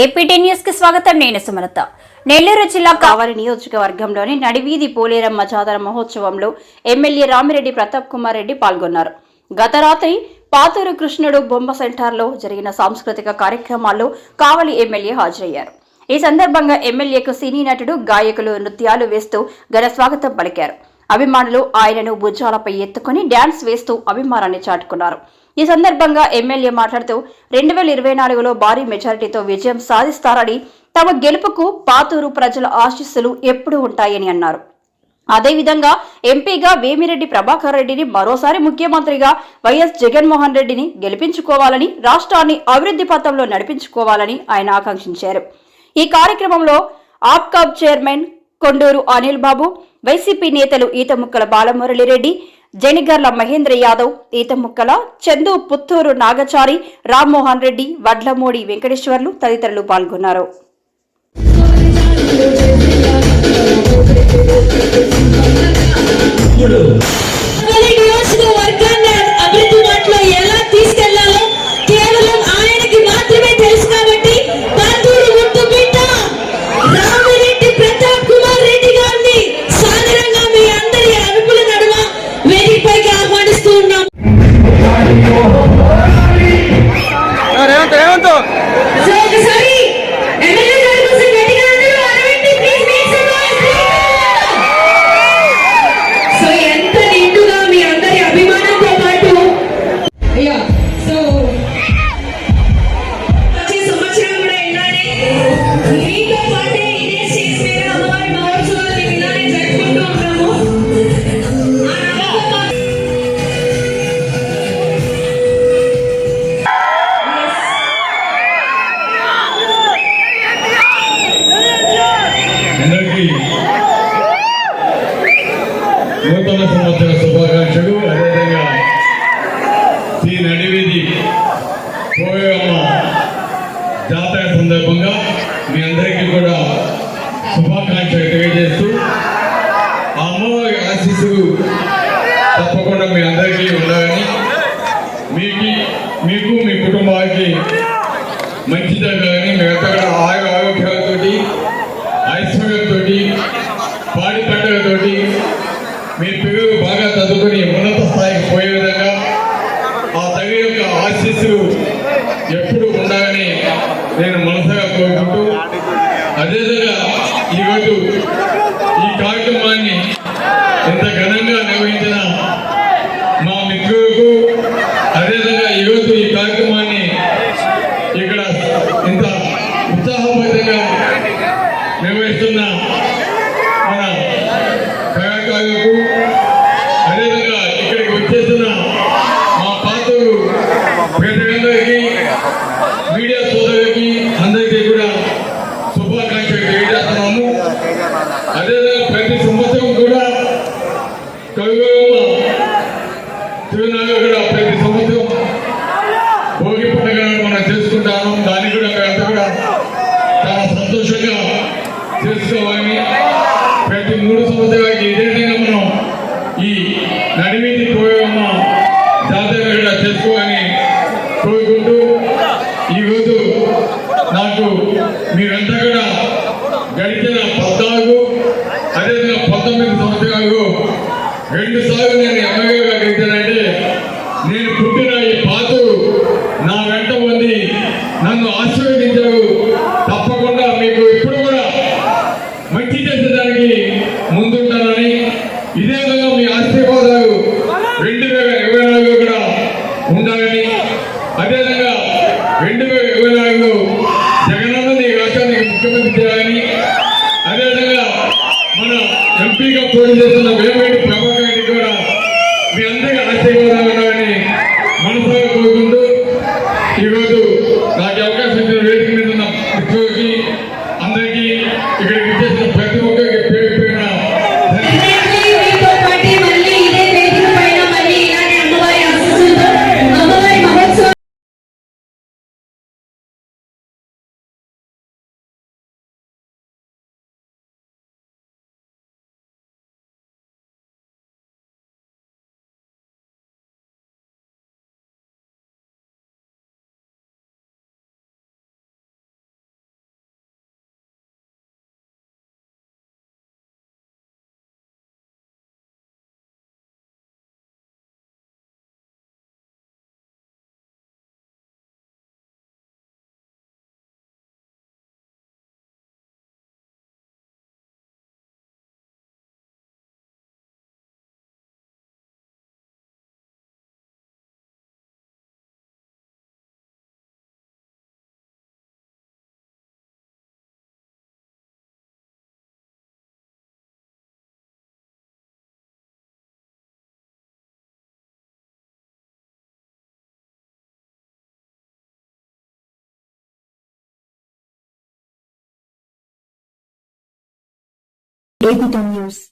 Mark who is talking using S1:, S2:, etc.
S1: APT న్యూస్కి స్వాగతం. నేను సుమలత. నెల్లూరు జిల్లా కావలి నియోజకవర్గంలోని నడివీధి పోలేరమ్మ జాతర మహోత్సవంలో ఎమ్మెల్యే రామిరెడ్డి ప్రతాప్ కుమార్ రెడ్డి పాల్గొన్నారు. గత రాత్రి పాతూరు కృష్ణుడు బొమ్మ సెంటర్లో జరిగిన సాంస్కృతిక కార్యక్రమాల్లో కావలి ఎమ్మెల్యే హాజరయ్యారు. ఈ సందర్భంగా ఎమ్మెల్యేకు సినీ నటుడు గాయకులు నృత్యాలు వేస్తూ ఘన స్వాగతం పలికారు. అభిమానులు ఆయనను భుజాలపై ఎత్తుకుని డ్యాన్స్ వేస్తూ అభిమానాన్ని చాటుకున్నారు. ఈ సందర్భంగా ఎమ్మెల్యే మాట్లాడుతూ రెండు వేల ఇరవై నాలుగులో భారీ మెజారిటీతో విజయం సాధిస్తారని తమ గెలుపుకు పాతూరు ప్రజల ఆశీస్సులు ఎప్పుడూ ఉంటాయని అన్నారు. అదేవిధంగా ఎంపీగా వేమిరెడ్డి ప్రభాకర్ రెడ్డిని మరోసారి ముఖ్యమంత్రిగా వైఎస్ జగన్మోహన్ రెడ్డిని గెలిపించుకోవాలని రాష్ట్రాన్ని అభివృద్ధి పథంలో నడిపించుకోవాలని ఆయన ఆకాంక్షించారు. ఈ కార్యక్రమంలో ఆప్కాబ్ చైర్మన్ కొండూరు అనిల్ బాబు వైసీపీ నేతలు ఈతముక్కల బాలమురళిరెడ్డి జనిగర్ల మహేంద్ర యాదవ్ ఈతముక్కల చందు పుత్తూరు నాగచారి రామ్మోహన్ రెడ్డి వడ్లమూడి వెంకటేశ్వర్లు తదితరులు పాల్గొన్నారు.
S2: ఇప్పుడు నూతన సంవత్సర శుభాకాంక్షలు. అదేవిధంగా శ్రీ నడివీధి పోయమ్మ జాతర సందర్భంగా మీ అందరికీ కూడా శుభాకాంక్షలు తెలియజేస్తూ ఆ అమ్మవారి ఆశీస్సులు తప్పకుండా మీ అందరికీ ఉండాలని మీకు మీకు మీ కుటుంబానికి మంచి జరగాలని మేమంతా కూడా ఆయు ఆరోగ్యాలతోటి ఐశ్వర్యంతో పాడి పండుగతోటి మీ పిల్లలు బాగా చదువుకుని ఉన్నత స్థాయికి పోయే విధంగా ఆ తల్లి యొక్క ఆశీస్సులు ఎప్పుడు ఉండాలని నేను మనసుగా అదే ప్రతి పంతొమ్మిది సంవత్సరాలు. రెండు సార్లు నేను ఎమ్మెల్యేగా గెలిచానంటే నేను పుట్టిన ఈ పాతరు నా వెంట ఉంది. నన్ను ఆశీర్వదించారు. తప్పకుండా మీకు ఇప్పుడు కూడా మంచి చేసేదానికి ముందుంటానని ఇదే విధంగా మీ ఆశీర్వాదాలు రెండు వేల ఇరవై నాలుగు కూడా ఉండాలని. అదేవిధంగా రెండు వేల ఇరవై నాలుగులో మీ అందరికీ ఆశ
S3: 80 years.